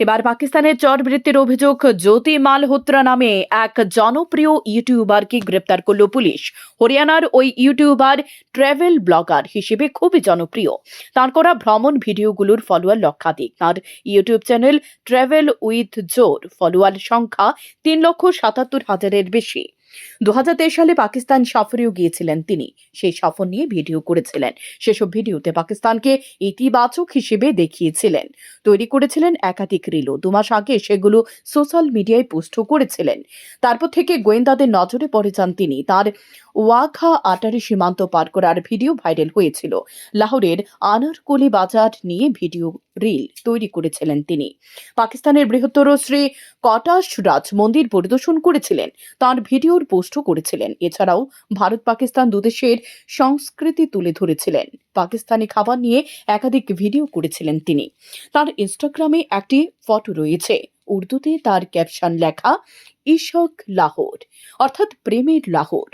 এবার পাকিস্তানের চরবৃত্তির অভিযোগ, জ্যোতি মালহোত্রা নামে এক জনপ্রিয় ইউটিউবারকে গ্রেপ্তার করল পুলিশ। হরিয়ানার ওই ইউটিউবার ট্রাভেল ব্লগার হিসেবে খুবই জনপ্রিয়। তার করা ভ্রমণ ভিডিওগুলোর ফলোয়ার লক্ষাধিক। তার ইউটিউব চ্যানেল ট্রাভেল উইথ জোর। ফলোয়ার সংখ্যা তিন লক্ষ সাতাত্তর হাজারের বেশি। দু সালে পাকিস্তান সফরেও গিয়েছিলেন তিনি। সেই সফর নিয়ে ভিডিও করেছিলেন। সেসব ভিডিওতে পাকিস্তানকে ইতিবাচক হিসেবে দেখিয়েছিলেন। তৈরি করেছিলেন একাধিক রিলো দু মাস আগে সেগুলো সোশ্যাল মিডিয়ায় পোস্টও করেছিলেন। তারপর থেকে গোয়েন্দাদের নজরে পড়ে যান তিনি। তার ওয়াঘা আটারি সীমান্ত পার করার ভিডিও ভাইরাল হয়েছিল। লাহোরের আনারকলি বাজার নিয়ে ভিডিও রিল তৈরি করেছিলেন তিনি। পাকিস্তানের বৃহত্তর শ্রী কটাশ রাজ মন্দির পরিদর্শন করেছিলেন। তার ভিডিওর পোস্টও করেছিলেন। এছাড়াও ভারত পাকিস্তান দুদেশের সংস্কৃতি তুলে ধরেছিলেন। পাকিস্তানি খাবার নিয়ে একাধিক ভিডিও করেছিলেন তিনি। তার ইনস্টাগ্রামে একটি ফটো রয়েছে। উর্দুতে তার ক্যাপশন লেখা ইশক লাহোর, অর্থাৎ প্রেমের লাহোর।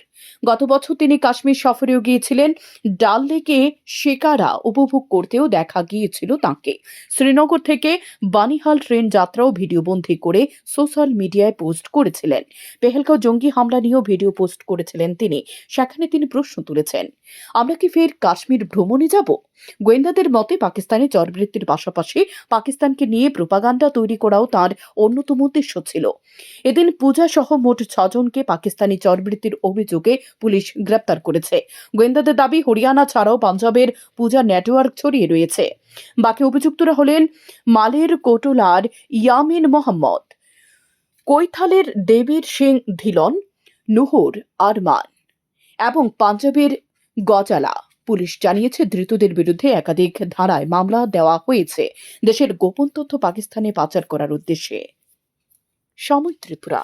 গত বছর তিনি কাশ্মীর সফরেও গিয়েছিলেন। ডাল লেকে শিকারা উপভোগ করতেও দেখা গিয়েছিল তাকে। শ্রীনগর থেকে বানিহাল ট্রেন যাত্রাও ভিডিওবন্দি করে সোশ্যাল মিডিয়ায় পোস্ট করেছিলেন। পেহেলগাঁও জঙ্গি হামলা নিয়েও ভিডিও পোস্ট করেছিলেন তিনি। সেখানে তিনি প্রশ্ন তুলেছেন, আমরা কি ফের কাশ্মীর ভ্রমণে যাব? গোয়েন্দাদের মতে পাকিস্তানে চরবৃত্তির পাশাপাশি পাকিস্তানকে নিয়ে প্রোপাগান্ডা তৈরি করাও তার অন্যতম উদ্দেশ্য ছিল। এদিন পূজা সহ মোট ছজনকে পাকিস্তানি চরবৃত্তির অভিযোগে পুলিশ গ্রেপ্তার করেছে। গোয়েন্দাদের দাবি, হরিয়ানা ছাড়াও পাঞ্জাবের পূজা নেটওয়ার্ক ছড়িয়ে রয়েছে। বাকি অভিযুক্তরা হলেন মালের কোটলার ইয়ামিন মোহাম্মদ, কৈথালের দেবীর সিং ধিলন, নুহুর আরমান এবং পাঞ্জাবের গজালা। পুলিশ জানিয়েছে, ধৃতদের বিরুদ্ধে একাধিক ধারায় মামলা দেওয়া হয়েছে। দেশের গোপন তথ্য পাকিস্তানে পাচার করার উদ্দেশ্যে। সময় ত্রিপুরা।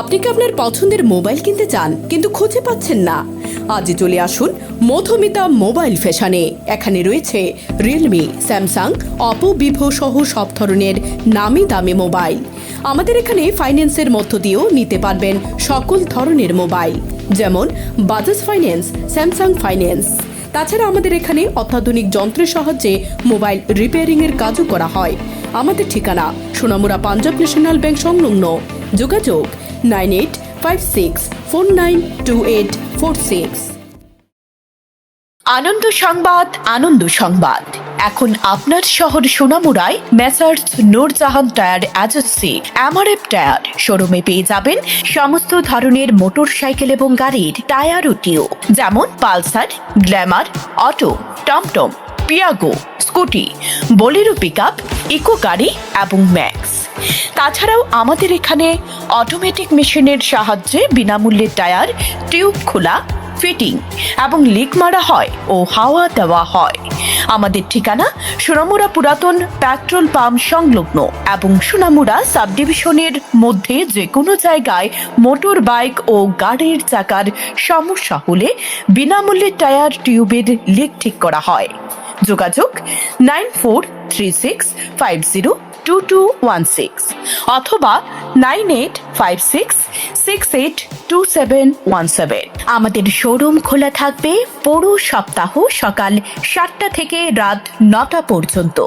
আপনি কি আপনার পছন্দের মোবাইল কিনতে চান, কিন্তু খুঁজে পাচ্ছেন না? আজ চলে আসুন মধুমিতা মোবাইল ফ্যাশনে। এখানে রয়েছে রিয়েলমি স্যামসাং অপো ভিভো সহ সব ধরনের নামি দামি মোবাইল। আমাদের এখানে ফাইন্যান্সের মধ্য দিয়েও নিতে পারবেন সকল ধরনের মোবাইল, যেমন বাজাজ ফাইন্যান্স স্যামসাং ফাইন্যান্স তাছাড়া আমাদের এখানে অত্যাধুনিক যন্ত্রের সাহায্যে মোবাইল রিপেয়ারিংয়ের কাজও করা হয়। আমাদের ঠিকানা সোনামুড়া পাঞ্জাব ন্যাশনাল ব্যাংক সংলগ্ন। যোগাযোগ nine eight five six four nine two eight four six. আনন্দ সংবাদ আনন্দ সংবাদ। এখন আপনার শহর সোনামুড়ায় Messrs Nurjahan tyre agency MRF tyre. শোরুমে পেয়ে যাবেন সমস্ত ধরনের মোটর সাইকেল এবং গাড়ির টায়ার ও যেমন পালসার, গ্ল্যামার, অটো, টমটম, Piaggio, Scooty, Bolero pick Eeco গাড়ি এবং ম্যাক্স। তাছাড়াও আমাদের এখানে অটোমেটিক মেশিনের সাহায্যে বিনামূল্যে টায়ার টিউব খোলা ফিটিং এবং লিক মারা হয় ও হাওয়া দেওয়া হয়। আমাদের ঠিকানা সোনামুড়া পুরাতন পেট্রোল পাম্প সংলগ্ন এবং সোনামুড়া সাব ডিভিশনের মধ্যে যে কোনো জায়গায় মোটর বাইক ও গাড়ির চাকার সমস্যা হলে বিনামূল্যে টায়ার টিউবের লিক ঠিক করা হয়। যোগাযোগ nine four three six five zero two two one six অথবা nine eight five six six eight two seven one seven. আমাদের শোরুম খোলা থাকবে পুরো সপ্তাহ সকাল সাতটা থেকে রাত নটা পর্যন্ত।